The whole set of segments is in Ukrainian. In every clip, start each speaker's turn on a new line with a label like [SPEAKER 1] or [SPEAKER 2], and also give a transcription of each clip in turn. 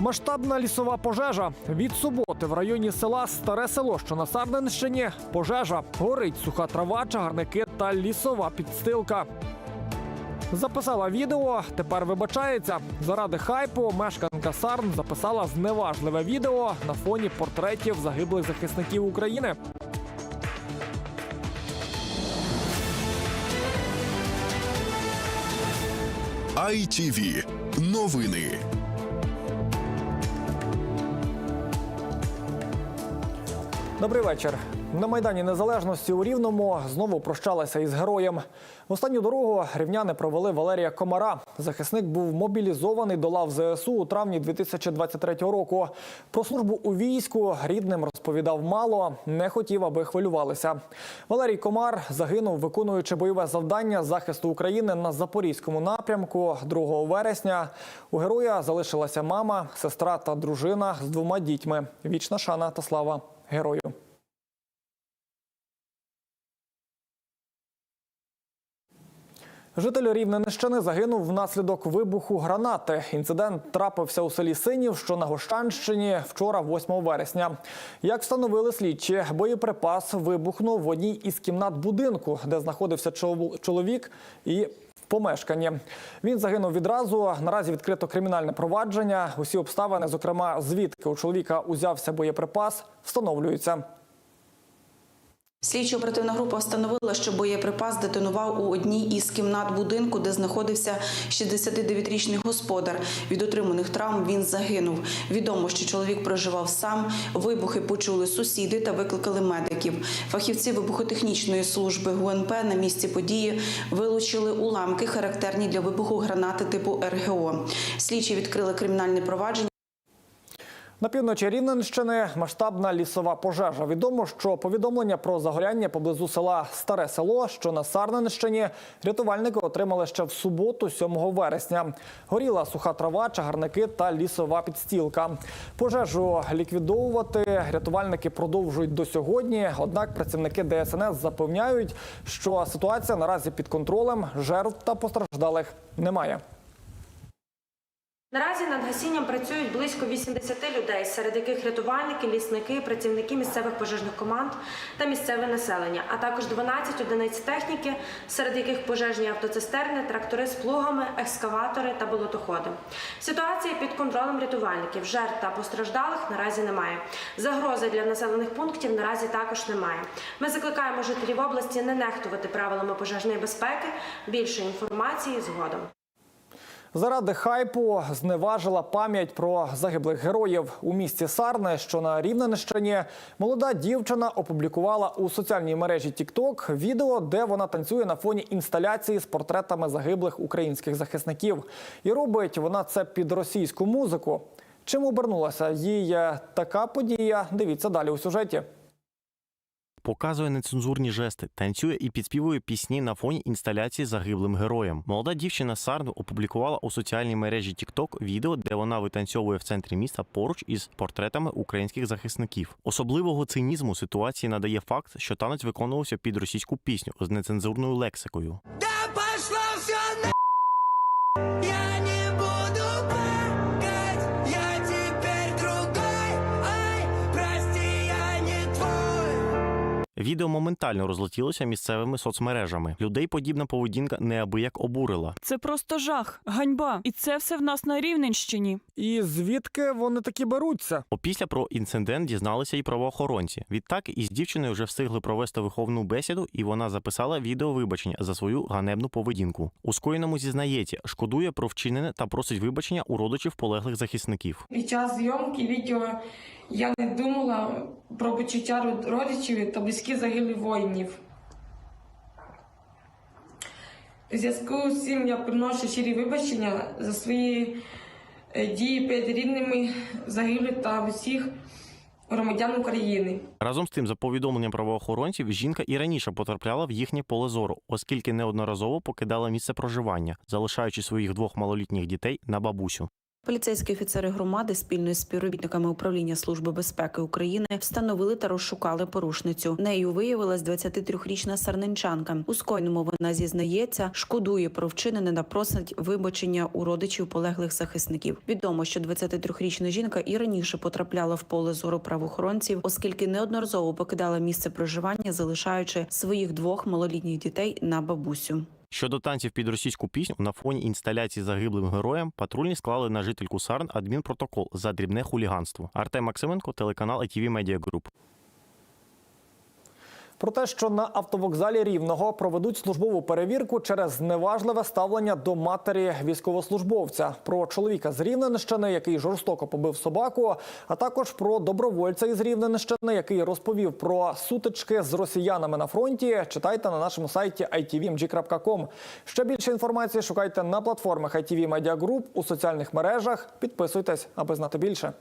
[SPEAKER 1] Масштабна лісова пожежа від суботи в районі села Старе село, що на Сарненщині. Пожежа горить суха трава, чагарники та лісова підстилка. Записала відео, тепер вибачається. Заради хайпу мешканка Сарн записала зневажливе відео на фоні портретів загиблих захисників України.
[SPEAKER 2] ITV. Новини.
[SPEAKER 1] Добрий вечір. На майдані Незалежності у Рівному знову прощалися із героєм. В останню дорогу рівняни провели Валерія Комара. Захисник був мобілізований до лав ЗСУ у травні 2023 року. Про службу у війську рідним розповідав мало, не хотів, аби хвилювалися. Валерій Комар загинув, виконуючи бойове завдання захисту України на запорізькому напрямку 2 вересня. У героя залишилася мама, сестра та дружина з двома дітьми. Вічна шана та слава герою. Житель Рівненщини загинув внаслідок вибуху гранати. Інцидент трапився у селі Синів, що на Гощанщині вчора, 8 вересня. Як встановили слідчі, боєприпас вибухнув в одній із кімнат будинку, де знаходився чол- чоловік і помешканні. Він загинув відразу. Наразі відкрито кримінальне провадження. Усі обставини, зокрема, звідки у чоловіка узявся боєприпас, встановлюються.
[SPEAKER 3] Слідчо-оперативна група встановила, що боєприпас детонував у одній із кімнат будинку, де знаходився 69-річний господар. Від отриманих травм він загинув. Відомо, що чоловік проживав сам. Вибухи почули сусіди та викликали медиків. Фахівці вибухотехнічної служби ГУНП на місці події вилучили уламки, характерні для вибуху гранати типу РГО. Слідчі відкрили кримінальне провадження.
[SPEAKER 1] На півночі Рівненщини масштабна лісова пожежа. Відомо, що повідомлення про загоряння поблизу села Старе село, що на Сарненщині, рятувальники отримали ще в суботу, 7 вересня. Горіла суха трава, чагарники та лісова підстілка. Пожежу ліквідовувати рятувальники продовжують до сьогодні. Однак працівники ДСНС запевняють, що ситуація наразі під контролем, жертв та постраждалих немає.
[SPEAKER 4] Наразі над гасінням працюють близько 80 людей, серед яких рятувальники, лісники, працівники місцевих пожежних команд та місцеве населення, а також 12 одиниць техніки, серед яких пожежні автоцистерни, трактори з плугами, екскаватори та болотоходи. Ситуація під контролем рятувальників. Жертв та постраждалих наразі немає. Загрози для населених пунктів наразі також немає. Ми закликаємо жителів області не нехтувати правилами пожежної безпеки. Більше інформації згодом.
[SPEAKER 1] Заради хайпу зневажила пам'ять про загиблих героїв у місті Сарне, що на Рівненщині. Молода дівчина опублікувала у соціальній мережі TikTok відео, де вона танцює на фоні інсталяції з портретами загиблих українських захисників. І робить вона це під російську музику. Чим обернулася їй така подія? Дивіться далі у сюжеті.
[SPEAKER 5] Показує нецензурні жести, танцює і підспівує пісні на фоні інсталяції загиблим героєм. Молода дівчина Сарну опублікувала у соціальній мережі TikTok відео, де вона витанцьовує в центрі міста поруч із портретами українських захисників. Особливого цинізму ситуації надає факт, що танець виконувався під російську пісню з нецензурною лексикою.
[SPEAKER 6] Да пошло все на...
[SPEAKER 5] Відео моментально розлетілося місцевими соцмережами. Людей подібна поведінка неабияк обурила.
[SPEAKER 7] Це просто жах, ганьба. І це все в нас на Рівненщині.
[SPEAKER 1] І звідки вони такі беруться?
[SPEAKER 5] Опісля про інцидент дізналися і правоохоронці. Відтак із дівчиною вже встигли провести виховну бесіду, і вона записала відео вибачення за свою ганебну поведінку. У скоєному зізнається, шкодує про вчинене та просить вибачення у родичів полеглих захисників.
[SPEAKER 8] Під час зйомки відео я не думала про почуття родичів та близьких загиблих воїнів. У зв'язку з цим я приношу щирі вибачення за свої е, дії перед рідними загиблих та всіх громадян України.
[SPEAKER 5] Разом з тим, за повідомленням правоохоронців, жінка і раніше потрапляла в їхнє поле зору, оскільки неодноразово покидала місце проживання, залишаючи своїх двох малолітніх дітей на бабусю.
[SPEAKER 3] Поліцейські офіцери громади спільно з співробітниками управління служби безпеки України встановили та розшукали порушницю. Нею виявилась 23-річна сарненчанка. У скойному вона зізнається, шкодує про вчинене та просить вибачення у родичів полеглих захисників. Відомо, що 23-річна жінка і раніше потрапляла в поле зору правоохоронців, оскільки неодноразово покидала місце проживання, залишаючи своїх двох малолітніх дітей на бабусю.
[SPEAKER 5] Щодо танців під російську пісню на фоні інсталяції загиблим героям патрульні склали на жительку Сарн адмінпротокол за дрібне хуліганство. Артем Максименко, телеканал ITV Media Group.
[SPEAKER 1] Про те, що на автовокзалі Рівного проведуть службову перевірку через неважливе ставлення до матері військовослужбовця, про чоловіка з Рівненщини, який жорстоко побив собаку, а також про добровольця із Рівненщини, який розповів про сутички з росіянами на фронті. Читайте на нашому сайті itvmg.com. Ще більше інформації шукайте на платформах ITV Media Group у соціальних мережах. Підписуйтесь, аби знати більше.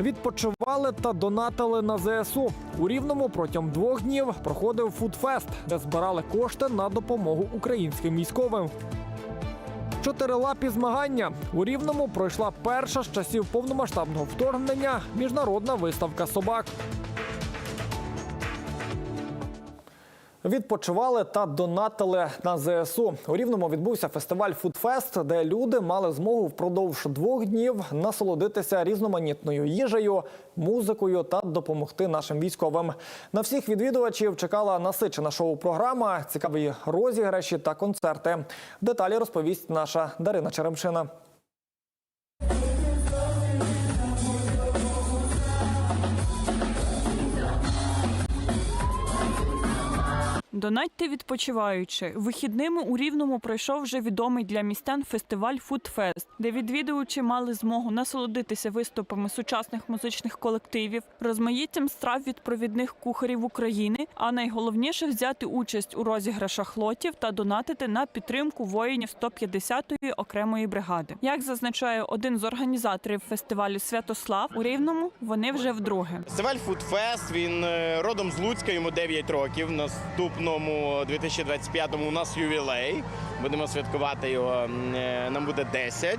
[SPEAKER 1] Відпочивали та донатили на ЗСУ. У Рівному протягом двох днів проходив фудфест, де збирали кошти на допомогу українським військовим. Чотирилапі змагання у Рівному пройшла перша з часів повномасштабного вторгнення міжнародна виставка собак. Відпочивали та донатили на ЗСУ. У Рівному відбувся фестиваль Фудфест, де люди мали змогу впродовж двох днів насолодитися різноманітною їжею, музикою та допомогти нашим військовим. На всіх відвідувачів чекала насичена шоу-програма, цікаві розіграші та концерти. Деталі розповість наша Дарина Черемшина.
[SPEAKER 7] Донатьте відпочиваючи. Вихідними у Рівному пройшов вже відомий для містян фестиваль Фудфест, де відвідувачі мали змогу насолодитися виступами сучасних музичних колективів, розмаїттям страв від провідних кухарів України, а найголовніше взяти участь у розіграшах лотів та донатити на підтримку воїнів 150-ї окремої бригади. Як зазначає один з організаторів фестивалю Святослав у Рівному, вони вже вдруге.
[SPEAKER 9] Фестиваль Фудфест, він е, родом з Луцька, йому 9 років. Наступному 2025-му у нас ювілей. Будемо святкувати його. е, Нам буде 10.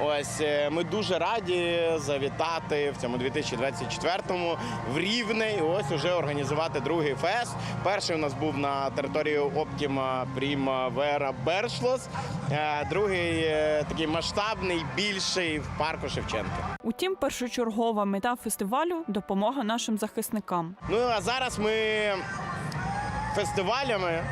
[SPEAKER 9] Ось е, ми дуже раді завітати в цьому 2024-му в Рівне. І ось уже організувати другий фест. Перший у нас був на території Оптіма Примавера Бершлос. Е, Другий такий масштабний, більший в парку Шевченка.
[SPEAKER 7] Утім, першочергова мета фестивалю допомога нашим захисникам.
[SPEAKER 9] Ну а зараз ми фестивалями.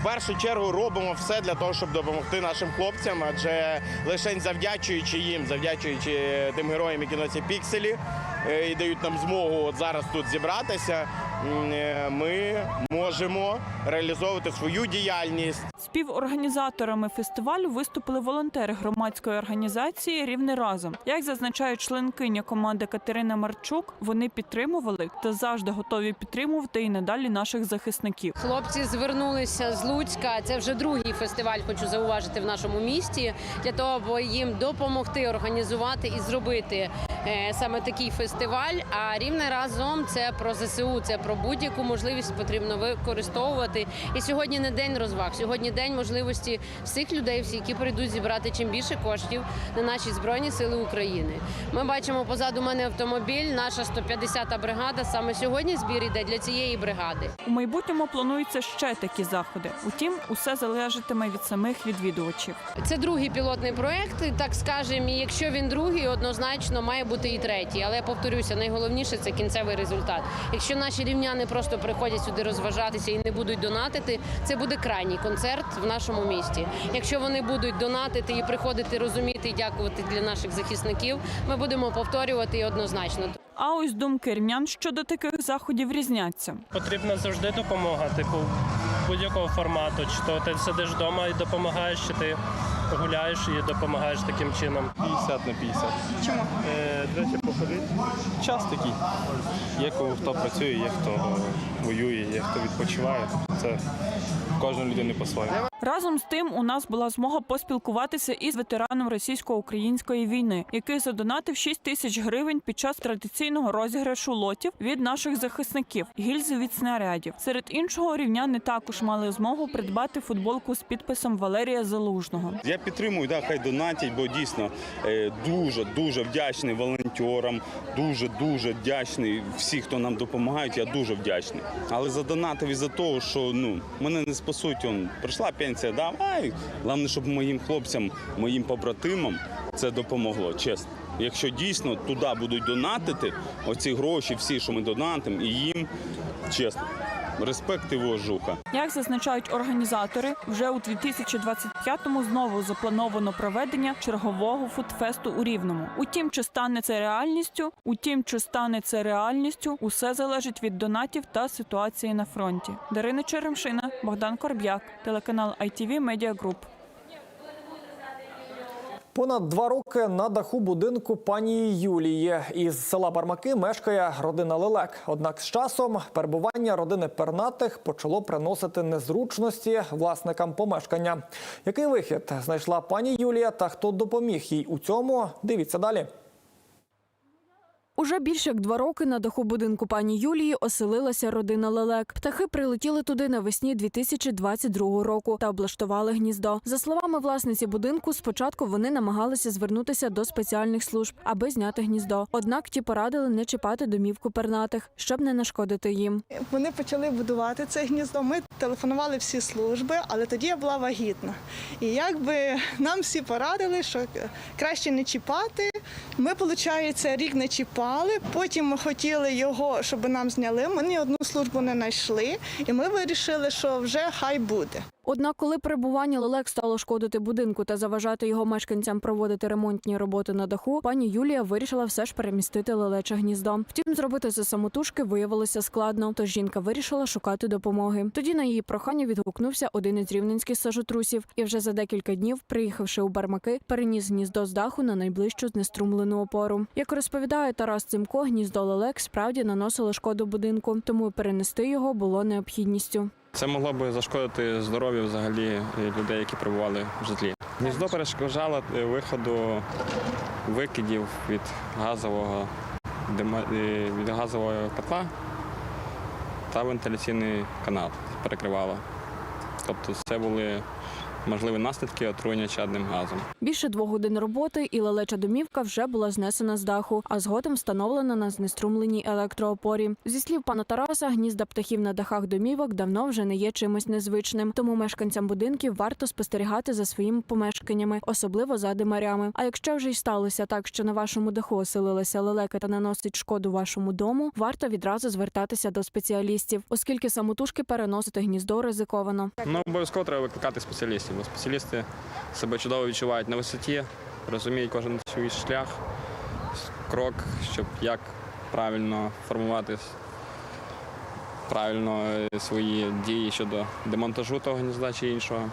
[SPEAKER 9] В першу чергу робимо все для того, щоб допомогти нашим хлопцям, адже лише завдячуючи їм, завдячуючи тим героям, які носять пікселі і дають нам змогу от зараз тут зібратися. е, Ми можемо реалізовувати свою діяльність
[SPEAKER 7] Співорганізаторами фестивалю виступили волонтери громадської організації Рівне разом. Як зазначає членкиня команди Катерина Марчук, вони підтримували та завжди готові підтримувати і надалі наших захисників.
[SPEAKER 10] Хлопці звернулися з Луцька. Це вже другий фестиваль, хочу зауважити в нашому місті, для того, аби їм допомогти організувати і зробити е, саме такий фестиваль. А рівне разом це про ЗСУ, це про будь-яку можливість потрібно використовувати. І сьогодні не день розваг, сьогодні день можливості всіх людей, всі, які прийдуть зібрати чим більше коштів на наші збройні сили України. Ми бачимо позаду мене автомобіль. Наша 150-та бригада. Саме сьогодні збір іде для цієї бригади.
[SPEAKER 7] У майбутньому плануються ще такі заходи. Утім, усе залежатиме від самих відвідувачів.
[SPEAKER 10] Це другий пілотний проект, так скажемо. І якщо він другий, однозначно має бути і третій. Але я повторюся, найголовніше це кінцевий результат. Якщо наші рівняни просто приходять сюди розважатися і не будуть донатити, це буде крайній концерт в нашому місті. Якщо вони будуть донатити і приходити розуміти і дякувати для наших захисників, ми будемо повторювати і однозначно.
[SPEAKER 7] А ось думки рівнян щодо таких заходів різняться.
[SPEAKER 11] потрібна завжди допомога. Типу, будь-якого формату. Чи то ти сидиш вдома і допомагаєш, чи ти гуляєш і допомагаєш таким чином.
[SPEAKER 12] 50 на 50. Чому? Е, до походити. Час такий. Є кого хто працює, є хто воює, є хто відпочиває. Це кожна людина по-своєму.
[SPEAKER 7] Разом з тим, у нас була змога поспілкуватися із ветераном російсько-української війни, який задонатив 6 тисяч гривень під час традиційного розіграшу лотів від наших захисників гільзи від снарядів. Серед іншого рівняни також мали змогу придбати футболку з підписом Валерія Залужного.
[SPEAKER 13] Я підтримую, да, хай донатять, бо дійсно е, дуже дуже вдячний волонтерам, дуже дуже вдячний всім, хто нам допомагають. Я дуже вдячний. Але задонатив із-за того, що ну мене не спасуть. Он прийшла пенсія, давай. Головне, щоб моїм хлопцям, моїм побратимам це допомогло. Чесно. Якщо дійсно туди будуть донатити, оці гроші, всі, що ми донатимо, і їм чесно, респект і вожуха.
[SPEAKER 7] Як зазначають організатори, вже у 2025-му знову заплановано проведення чергового фудфесту у Рівному. Утім, чи стане це реальністю? Утім, чи стане це реальністю, усе залежить від донатів та ситуації на фронті. Дарина Черемшина, Богдан Корб'як, телеканал ITV Media Group.
[SPEAKER 1] Понад два роки на даху будинку пані Юлії із села Бармаки мешкає родина Лелек. Однак з часом перебування родини пернатих почало приносити незручності власникам помешкання. Який вихід знайшла пані Юлія та хто допоміг їй у цьому? Дивіться далі.
[SPEAKER 14] Уже більше як два роки на даху будинку пані Юлії оселилася родина лелек. Птахи прилетіли туди навесні 2022 року та облаштували гніздо. За словами власниці будинку, спочатку вони намагалися звернутися до спеціальних служб, аби зняти гніздо. Однак ті порадили не чіпати домівку пернатих, щоб не нашкодити їм.
[SPEAKER 15] Вони почали будувати це гніздо. Ми телефонували всі служби, але тоді я була вагітна. І якби нам всі порадили, що краще не чіпати. Ми, виходить, рік не чіпали. Потім ми хотіли його, щоб нам зняли. Ми ні одну службу не знайшли, і ми вирішили, що вже хай буде.
[SPEAKER 14] Однак, коли перебування лелек стало шкодити будинку та заважати його мешканцям проводити ремонтні роботи на даху, пані Юлія вирішила все ж перемістити лелече гніздо. Втім, зробити це самотужки виявилося складно, тож жінка вирішила шукати допомоги. Тоді на її прохання відгукнувся один із рівненських сажотрусів, і вже за декілька днів, приїхавши у бармаки, переніс гніздо з даху на найближчу знеструмлену опору. Як розповідає Тарас Цимко, гніздо лелек справді наносило шкоду будинку, тому перенести його було необхідністю.
[SPEAKER 12] Це могло би зашкодити здоров'ю взагалі людей, які перебували в житлі. Гніздо перешкоджало е, виходу викидів від газового е, від газового котла та вентиляційний канал перекривало. Тобто це були можливі наслідки отруєння чадним газом.
[SPEAKER 14] Більше двох годин роботи і лелеча домівка вже була знесена з даху, а згодом встановлена на знеструмленій електроопорі. Зі слів пана Тараса, гнізда птахів на дахах домівок давно вже не є чимось незвичним. Тому мешканцям будинків варто спостерігати за своїми помешканнями, особливо за димарями. А якщо вже й сталося так, що на вашому даху оселилася лелека та наносить шкоду вашому дому, варто відразу звертатися до спеціалістів, оскільки самотужки переносити гніздо ризиковано.
[SPEAKER 12] Ну, обов'язково треба викликати спеціалістів, бо спеціалісти себе чудово відчувають на висоті, розуміють кожен свій шлях, крок, щоб як правильно формувати правильно е, свої дії щодо демонтажу того гнізда чи іншого.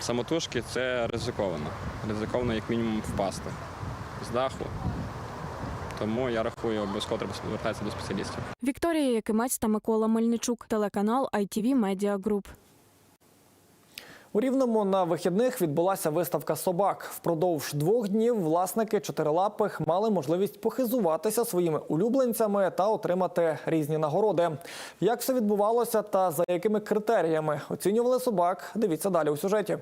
[SPEAKER 12] Самотужки це ризиковано. Ризиковано як мінімум впасти з даху. Тому я рахую, обов'язково треба звертатися до спеціалістів.
[SPEAKER 14] Вікторія Якимець та Микола Мельничук, телеканал ITV Media Group.
[SPEAKER 1] У Рівному на вихідних відбулася виставка собак. Впродовж двох днів власники чотирилапих мали можливість похизуватися своїми улюбленцями та отримати різні нагороди. Як все відбувалося та за якими критеріями оцінювали собак? Дивіться далі у сюжеті.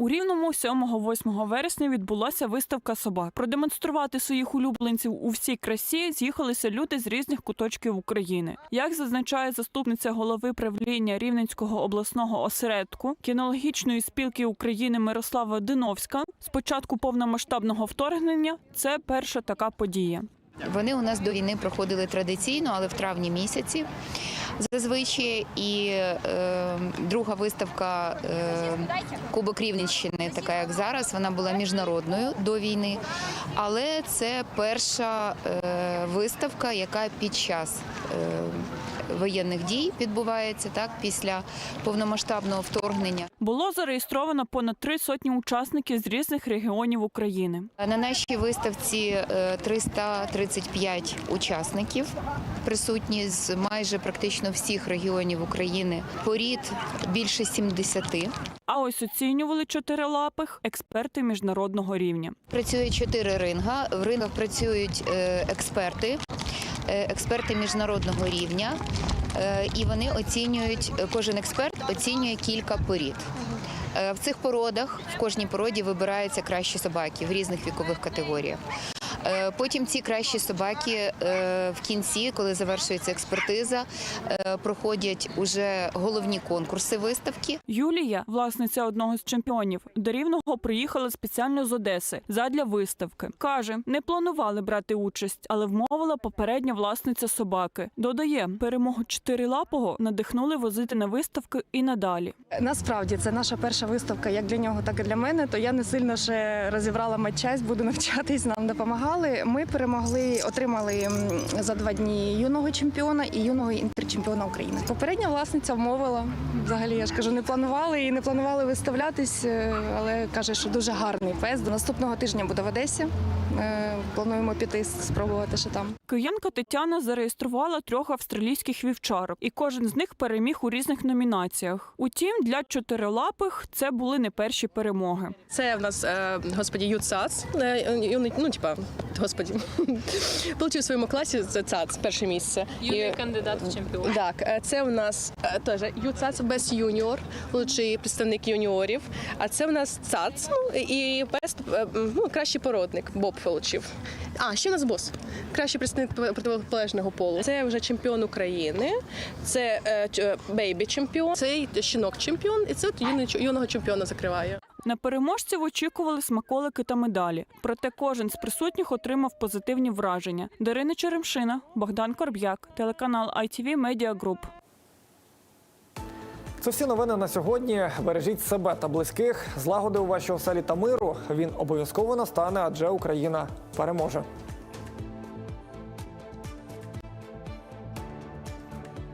[SPEAKER 7] У Рівному 7-8 вересня відбулася виставка собак. Продемонструвати своїх улюбленців у всій красі з'їхалися люди з різних куточків України. Як зазначає заступниця голови правління Рівненського обласного осередку кінологічної спілки України Мирослава Диновська, з початку повномасштабного вторгнення це перша така подія.
[SPEAKER 16] Вони у нас до війни проходили традиційно, але в травні місяці зазвичай. І е, друга виставка е, Кубок Рівненщини, така як зараз, вона була міжнародною до війни. Але це перша е, виставка, яка під час е, воєнних дій відбувається так після повномасштабного вторгнення.
[SPEAKER 7] Було зареєстровано понад три сотні учасників з різних регіонів України.
[SPEAKER 16] На нашій виставці е, 335 учасників присутні з майже практично всіх регіонів України. Порід більше 70.
[SPEAKER 7] А ось оцінювали чотирилапих експерти міжнародного рівня.
[SPEAKER 16] Працює чотири ринга. В рингах працюють е, експерти, е, експерти міжнародного рівня, е, і вони оцінюють. Кожен експерт оцінює кілька порід. Е, В цих породах в кожній породі вибираються кращі собаки в різних вікових категоріях. Е, Потім ці кращі собаки е, в кінці, коли завершується експертиза, е, проходять уже головні конкурси виставки.
[SPEAKER 7] Юлія, власниця одного з чемпіонів, до рівного приїхала спеціально з Одеси задля виставки. каже, не планували брати участь, але вмовила попередня власниця собаки. Додає, перемогу чотирилапого надихнули возити на виставки і надалі.
[SPEAKER 17] Насправді це наша перша виставка, як для нього, так і для мене. То я не сильно ще розібрала матчасть, буду навчатись. Нам допомагали. Ми перемогли, отримали за два дні юного чемпіона і юного інтерчемпіона України. Попередня власниця вмовила. Взагалі, я ж кажу, не планували і не планували виставлятись, е, але каже, що дуже гарний пес. До наступного тижня буде в Одесі. Е, Плануємо піти спробувати, що там.
[SPEAKER 7] Киянка Тетяна зареєструвала трьох австралійських вівчарок, і кожен з них переміг у різних номінаціях. Утім, для чотирилапих це були не перші перемоги.
[SPEAKER 18] Це в нас, е, господі, Ют Цац. Е, Ну, типа, господі. Получив у своєму класі Цац, перше місце.
[SPEAKER 10] Юний
[SPEAKER 18] кандидат в чемпіон. Так, е, це у нас е, теж Ют Цац без юніор, лучший представник юніорів. А це у нас Цац, ну, і пес, е, ну, кращий породник, Боб получив. А, ще у нас бос. Кращий представник противополежного полу. Це вже чемпіон України, це е, ч- е, бейбі чемпіон, це щінок чемпіон, і це от юний- юного чемпіона закриває.
[SPEAKER 7] На переможців очікували смаколики та медалі. Проте кожен з присутніх отримав позитивні враження. Дарина Черемшина, Богдан Корб'як, телеканал ITV Media Group.
[SPEAKER 1] Це всі новини на сьогодні. Бережіть себе та близьких. Злагоди у вашій оселі та миру. Він обов'язково настане, адже Україна переможе.